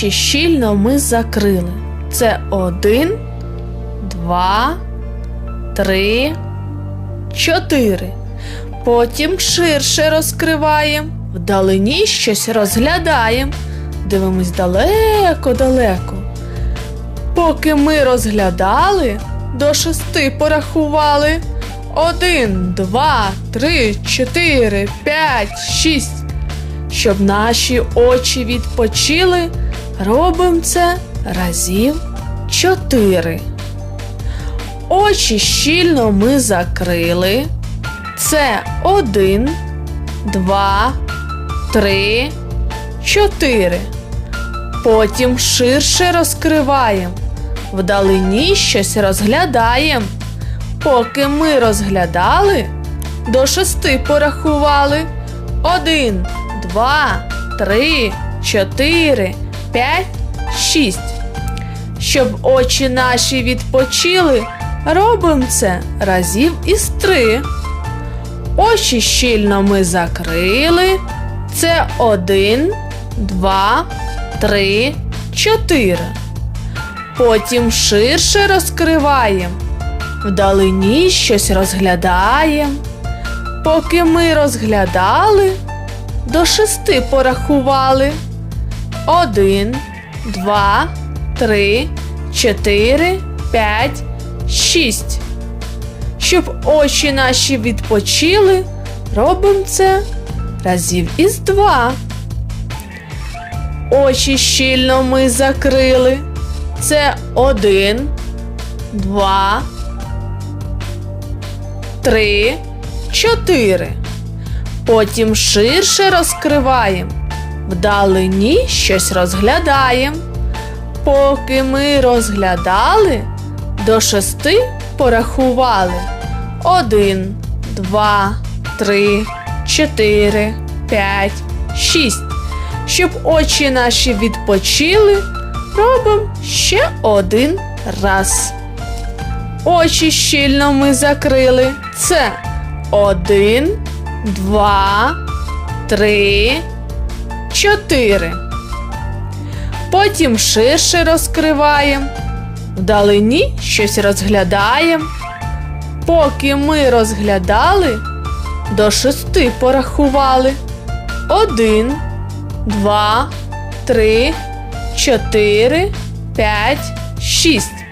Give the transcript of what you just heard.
Очі щільно ми закрили. Це один, два, три, чотири. Потім ширше розкриваємо, вдалині щось розглядаємо. Дивимось далеко-далеко. Поки ми розглядали, до шести порахували. Один, два, три, чотири, п'ять, шість. Щоб наші очі відпочили, робимо це разів чотири. Очі щільно ми закрили. Це один, два, три, чотири. Потім ширше розкриваємо. Вдалині щось розглядаємо. Поки ми розглядали, до шести порахували. Один, два, три, чотири, п'ять, шість. Щоб очі наші відпочили, робимо це разів із три. Очі щільно ми закрили. Це один, два, три, чотири. Потім ширше розкриваємо. Вдалині щось розглядаємо. Поки ми розглядали, до шести порахували. Один, два, три, чотири, п'ять, шість. Щоб очі наші відпочили, робимо це разів із два. Очі щільно ми закрили. Це один, два, три, чотири. Потім ширше розкриваємо. Вдалині щось розглядаємо. Поки ми розглядали, до шести порахували. Один, два, три, чотири, п'ять, шість. Щоб очі наші відпочили, робимо ще один раз. Очі щільно ми закрили. Це один, два, три, чотири. Потім ширше розкриваємо. Вдалині щось розглядаємо. Поки ми розглядали, до шести порахували. Один, два, три, чотири, п'ять, шість.